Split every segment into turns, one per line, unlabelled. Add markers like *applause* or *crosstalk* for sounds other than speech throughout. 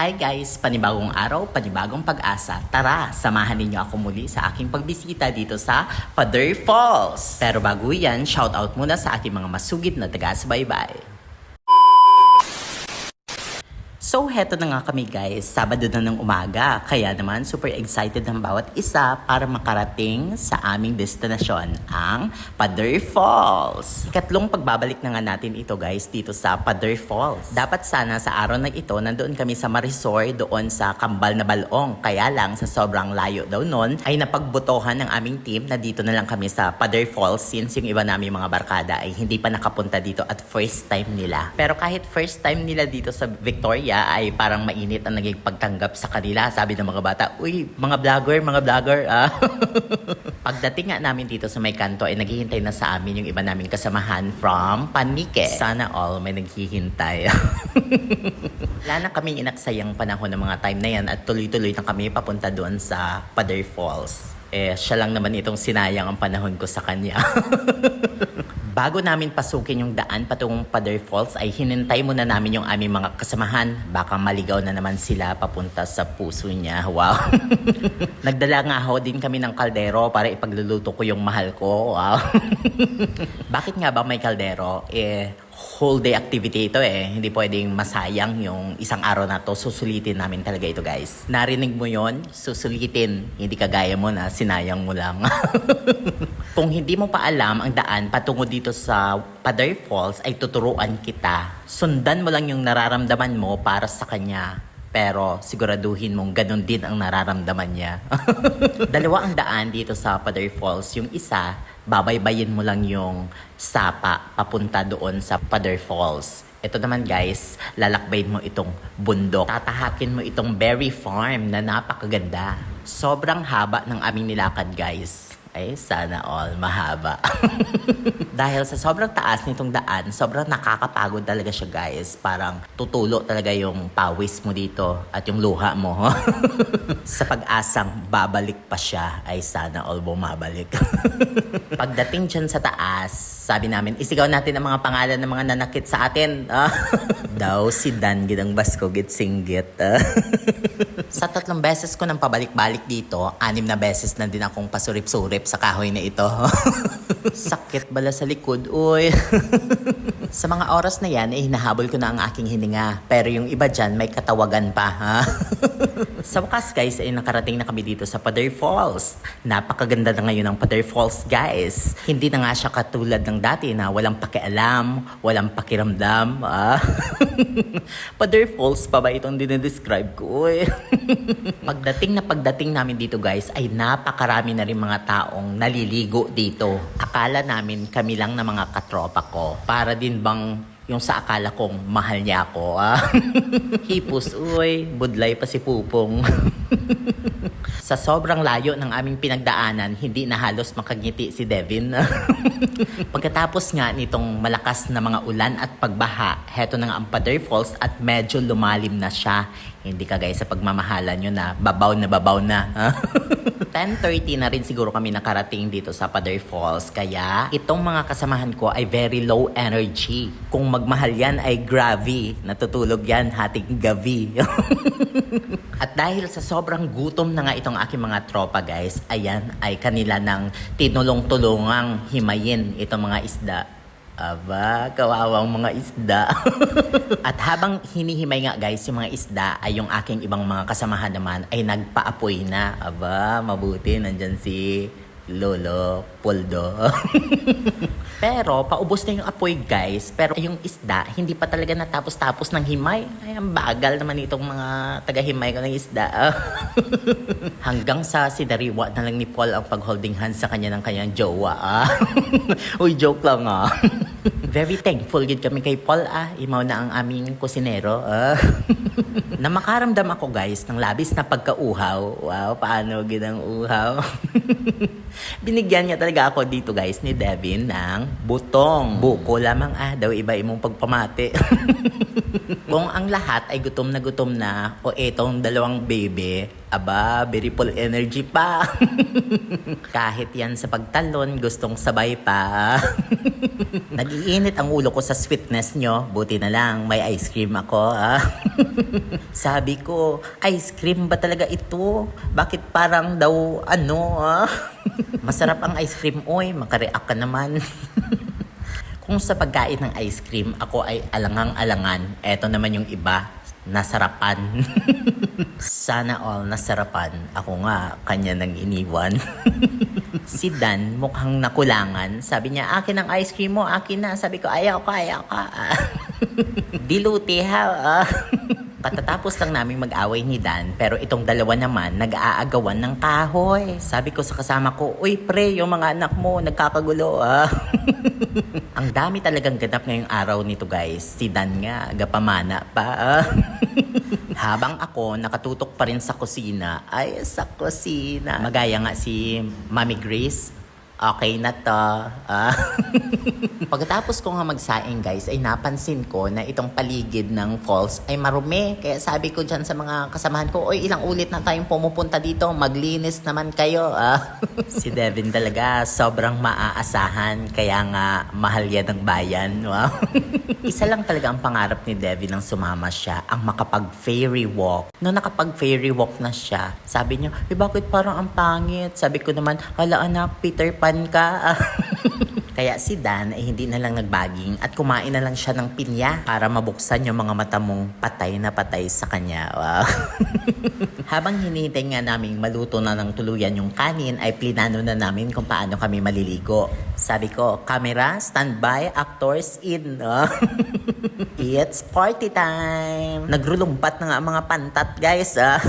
Hi guys! Panibagong araw, panibagong pag-asa. Tara, samahan ninyo ako muli sa aking pagbisita dito sa Pader Falls. Pero bago yan, shout out muna sa aking mga masugid na taga-subaybay. So, heto na nga kami guys. Sabado na ng umaga. Kaya naman, super excited ang bawat isa para makarating sa aming destinasyon, ang Pader Falls. Ikatlong pagbabalik na nga natin ito guys dito sa Pader Falls. Dapat sana sa araw na ito, nandoon kami sa Marisol, doon sa Kambal na Balong. Kaya lang, sa sobrang layo daw nun, ay napagbutohan ng aming team na dito na lang kami sa Pader Falls since yung iba namin mga barkada ay hindi pa nakapunta dito at first time nila. Pero kahit first time nila dito sa Victoria ay parang mainit ang naging pagtanggap sa kanila. Sabi ng mga bata, uy, mga vlogger, mga vlogger. Ah. *laughs* Pagdating nga namin dito sa may kanto ay naghihintay na sa amin yung iba namin kasamahan from Panike. Sana all may naghihintay. *laughs* Wala na kaming inaksayang panahon ng mga time na yan at tuloy-tuloy na kami papunta doon sa Pader Falls. Eh, siya lang naman itong sinayang ang panahon ko sa kanya. *laughs* Bago namin pasukin yung daan patungong Pader Falls ay hinintay muna namin yung aming mga kasamahan. Baka maligaw na naman sila papunta sa puso niya. Wow. *laughs* Nagdala nga ho din kami ng kaldero para ipagluluto ko yung mahal ko. Wow. *laughs* Bakit nga ba may kaldero? Eh, whole day activity ito eh. Hindi pwedeng masayang yung isang araw na to. Susulitin namin talaga ito guys. Narinig mo yon Susulitin. Hindi kagaya mo na sinayang mo lang. *laughs* Kung hindi mo pa alam ang daan patungo dito sa Pader Falls ay tuturuan kita. Sundan mo lang yung nararamdaman mo para sa kanya. Pero siguraduhin mong ganun din ang nararamdaman niya. *laughs* Dalawa ang daan dito sa Pader Falls. Yung isa, babaybayin mo lang yung sapa papunta doon sa Pader Falls. Ito naman guys, lalakbayin mo itong bundok. Tatahakin mo itong berry farm na napakaganda. Sobrang haba ng aming nilakad guys. Ay, sana all mahaba. *laughs* Dahil sa sobrang taas nitong daan, sobrang nakakapagod talaga siya guys. Parang tutulo talaga yung pawis mo dito at yung luha mo. *laughs* sa pag-asang babalik pa siya, ay sana all bumabalik. *laughs* Pagdating dyan sa taas, sabi namin, isigaw natin ang mga pangalan ng mga nanakit sa atin. Daw si Dan Gidang Basko Git Singgit. Sa tatlong beses ko nang pabalik-balik dito, anim na beses na din akong pasurip-surip sa kahoy na ito. *laughs* Sakit bala sa likod, uy. *laughs* sa mga oras na yan, eh, hinahabol ko na ang aking hininga. Pero yung iba dyan, may katawagan pa, ha? *laughs* sa wakas, guys, ay nakarating na kami dito sa Pader Falls. Napakaganda na ngayon ng Pader Falls, guys. Hindi na nga siya katulad ng dati na walang pakialam, walang pakiramdam. Ah. Pader Falls pa ba itong dinidescribe ko? Uy. pagdating na pagdating namin dito, guys, ay napakarami na rin mga taong naliligo dito. Akala namin kami lang na mga katropa ko. Para din bang yung sa akala kong mahal niya ako. Ah. *laughs* Hipos, uy, budlay pa si Pupong. *laughs* sa sobrang layo ng aming pinagdaanan, hindi na halos makagiti si Devin. *laughs* Pagkatapos nga nitong malakas na mga ulan at pagbaha, heto na nga ang Pader Falls at medyo lumalim na siya. Hindi kagaya sa pagmamahalan nyo na babaw na babaw na. 10.30 na rin siguro kami nakarating dito sa Pader Falls. Kaya itong mga kasamahan ko ay very low energy. Kung magmahal yan ay gravy. Natutulog yan hating gabi. *laughs* At dahil sa sobrang gutom na nga itong aking mga tropa guys, ayan ay kanila ng tinulong-tulungang himayin itong mga isda. Aba, kawawang mga isda. *laughs* At habang hinihimay nga guys yung mga isda ay yung aking ibang mga kasamahan naman ay nagpaapoy na. Aba, mabuti nandyan si Lolo Poldo. *laughs* Pero paubos na yung apoy guys. Pero yung isda, hindi pa talaga natapos-tapos ng himay. Ay, ang bagal naman itong mga taga-himay ko ng isda. *laughs* Hanggang sa si Dariwa na lang ni Paul ang pag-holding hands sa kanya ng kanyang jowa. *laughs* Uy, joke lang ah. *laughs* *laughs* Very thankful gid kami kay Paul ah. Imaw na ang aming kusinero. Ah. *laughs* na makaramdam ako guys ng labis na pagkauhaw. Wow, paano gid ang uhaw? *laughs* Binigyan niya talaga ako dito guys ni Devin ng butong. Buko lamang ah, daw iba imong pagpamati. Kung ang lahat ay gutom na gutom na o etong dalawang baby, aba, very full energy pa. *laughs* Kahit yan sa pagtalon, gustong sabay pa. *laughs* Nag-iinit ang ulo ko sa sweetness nyo. Buti na lang, may ice cream ako. Ah. *laughs* Sabi ko, ice cream ba talaga ito? Bakit parang daw ano? Ah? Masarap ang ice cream, oy. Makareact ka naman. Kung sa pagkain ng ice cream, ako ay alangang-alangan. Eto naman yung iba, nasarapan. *laughs* Sana all nasarapan. Ako nga, kanya nang iniwan. *laughs* si Dan, mukhang nakulangan. Sabi niya, akin ang ice cream mo, akin na. Sabi ko, ayaw ka, ayaw ka. *laughs* Diluti ha. Katatapos lang namin mag-away ni Dan, pero itong dalawa naman nag-aagawan ng kahoy. Sabi ko sa kasama ko, Uy pre, yung mga anak mo nagkakagulo ah. *laughs* Ang dami talagang ganap ngayong araw nito guys. Si Dan nga, agapamana pa ah. *laughs* Habang ako nakatutok pa rin sa kusina, ay sa kusina. Magaya nga si Mami Grace, okay na to. Ah. *laughs* Pagkatapos ko nga magsaing guys, ay napansin ko na itong paligid ng falls ay marumi. Kaya sabi ko dyan sa mga kasamahan ko, Oy, ilang ulit na tayong pumupunta dito, maglinis naman kayo. Ah. *laughs* si Devin talaga, sobrang maaasahan. Kaya nga, mahal yan ng bayan. Wow. *laughs* Isa lang talaga ang pangarap ni Devin nang sumama siya, ang makapag-fairy walk. Noong nakapag-fairy walk na siya, sabi niya, eh bakit parang ang pangit? Sabi ko naman, hala anak, Peter Pan ka. *laughs* Kaya si Dan ay hindi na lang nagbaging at kumain na lang siya ng pinya para mabuksan yung mga mata mong patay na patay sa kanya. Wow. *laughs* Habang hinihintay nga namin maluto na ng tuluyan yung kanin, ay plinano na namin kung paano kami maliligo. Sabi ko, camera, standby, actors in. *laughs* It's party time! Nagrulumpat na nga mga pantat, guys. Ah.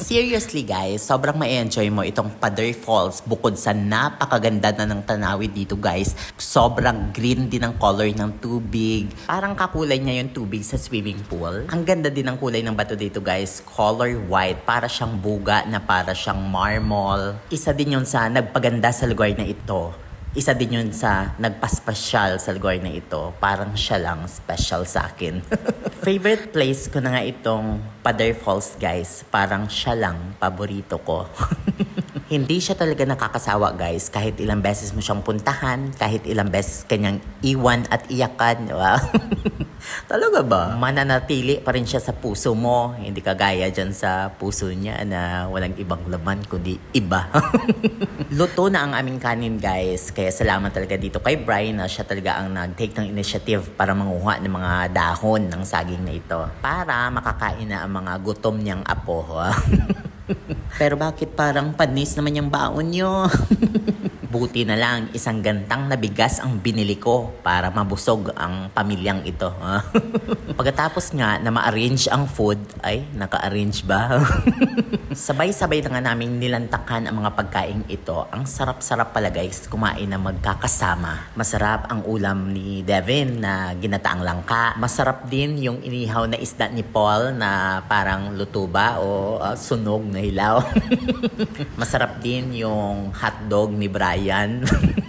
Seriously guys, sobrang ma-enjoy mo itong Pader Falls bukod sa napakaganda na ng tanawid dito guys. Sobrang green din ang color ng tubig. Parang kakulay niya yung tubig sa swimming pool. Ang ganda din ng kulay ng bato dito guys. Color white, para siyang buga na para siyang marble. Isa din yun sa nagpaganda sa lugar na ito isa din yun sa nagpaspasyal sa lugar na ito. Parang siya lang special sa akin. *laughs* Favorite place ko na nga itong Pader Falls, guys. Parang siya lang paborito ko. *laughs* Hindi siya talaga nakakasawa, guys. Kahit ilang beses mo siyang puntahan, kahit ilang beses kanyang iwan at iyakan. Wow. *laughs* Talaga ba? Mananatili pa rin siya sa puso mo. Hindi kagaya dyan sa puso niya na walang ibang laman kundi iba. *laughs* Luto na ang aming kanin guys. Kaya salamat talaga dito kay Brian na siya talaga ang nag-take ng initiative para manguha ng mga dahon ng saging na ito. Para makakain na ang mga gutom niyang apo. *laughs* Pero bakit parang panis naman yung baon nyo? *laughs* Buti na lang, isang gantang na bigas ang binili ko para mabusog ang pamilyang ito. *laughs* Pagkatapos nga na ma-arrange ang food, ay, naka-arrange ba? *laughs* Sabay-sabay na nga namin nilantakan ang mga pagkain ito. Ang sarap-sarap pala guys, kumain na magkakasama. Masarap ang ulam ni Devin na ginataang langka. Masarap din yung inihaw na isda ni Paul na parang luto ba o ah, sunog na hilaw. *laughs* Masarap din yung hotdog ni Brian.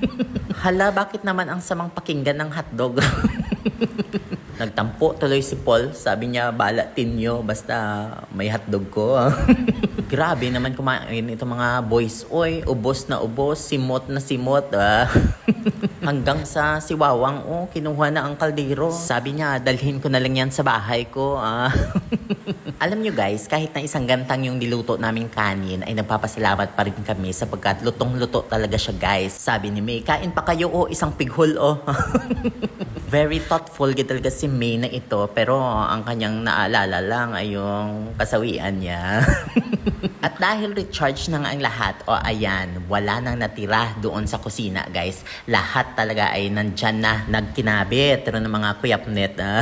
*laughs* Hala, bakit naman ang samang pakinggan ng hotdog? *laughs* Nagtampo tuloy si Paul. Sabi niya, balatin nyo basta may hotdog ko. *laughs* Grabe naman kumain itong mga boys. Oy, ubos na ubos, simot na simot. Ah. Hanggang sa si Wawang, oh, kinuha na ang kaldero. Sabi niya, dalhin ko na lang yan sa bahay ko. Ah. Alam nyo guys, kahit na isang gantang yung niluto naming kanin, ay nagpapasalamat pa rin kami sapagkat lutong-luto talaga siya guys. Sabi ni May, kain pa kayo oh, isang pighol oh. *laughs* Very thoughtful talaga si May na ito, pero ang kanyang naalala lang ay yung kasawian niya. *laughs* At dahil recharge na nga ang lahat, o ayan, wala nang natira doon sa kusina guys. Lahat talaga ay nandyan na, nagkinabit, pero ng mga kuyapnet. Ah.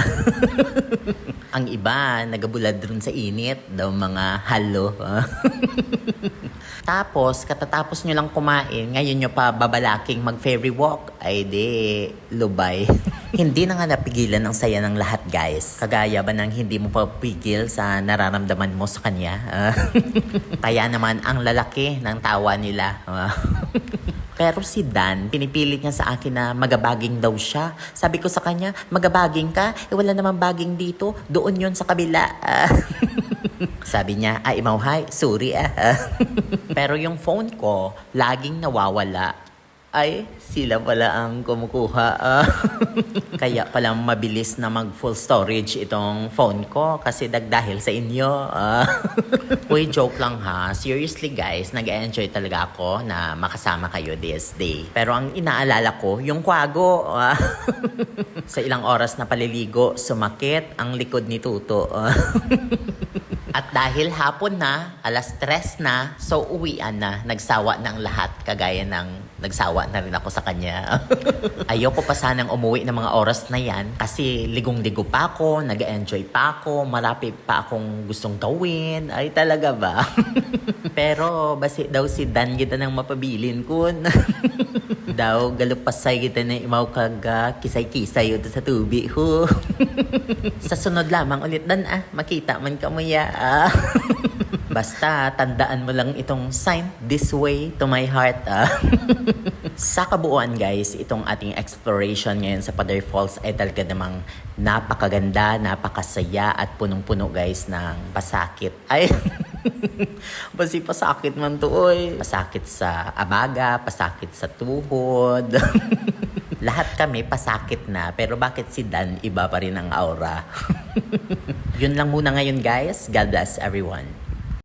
*laughs* ang iba, nagabulad rin sa init, daw mga halo. *laughs* Tapos, katatapos nyo lang kumain, ngayon nyo pa babalaking mag-ferry walk, ay di, lubay. *laughs* hindi na nga napigilan ang saya ng lahat, guys. Kagaya ba nang hindi mo pa pigil sa nararamdaman mo sa kanya? *laughs* Kaya naman, ang lalaki ng tawa nila. Pero si Dan, pinipilit niya sa akin na magabaging daw siya. Sabi ko sa kanya, magabaging ka? Eh wala namang baging dito. Doon yon sa kabila. *laughs* Sabi niya, ay imauhay, sorry ah. *laughs* Pero yung phone ko, laging nawawala. Ay, sila pala ang kumukuha. ah. *laughs* Kaya pala mabilis na mag full storage itong phone ko kasi dag dahil sa inyo. ah. *laughs* Uy, joke lang ha. Seriously guys, nag-enjoy talaga ako na makasama kayo this day. Pero ang inaalala ko, yung kwago. ah. *laughs* sa ilang oras na paliligo, sumakit ang likod ni Tuto. ah. At dahil hapon na, alas tres na, so uwian na, nagsawa na ang lahat, kagaya ng nagsawa na rin ako sa kanya. *laughs* Ayoko pa sanang umuwi ng mga oras na yan kasi ligong-ligo pa ako, nag-enjoy pa ako, marami pa akong gustong gawin. Ay talaga ba? *laughs* Pero basi daw si Dan kita nang mapabilin kun. *laughs* daw galupasay kita na imaw kaga kisay-kisay ito sa tubi ho. sa sunod lamang ulit Dan ah, makita man ka mo ya. ah. Basta tandaan mo lang itong sign this way to my heart ah. *laughs* sa kabuuan guys, itong ating exploration ngayon sa Pader Falls ay talaga namang napakaganda, napakasaya at punong-puno guys ng pasakit. Ay, *laughs* basi pasakit man to oy. Pasakit sa abaga, pasakit sa tuhod. *laughs* Lahat kami pasakit na, pero bakit si Dan iba pa rin ang aura? Yun lang muna ngayon guys. God bless everyone.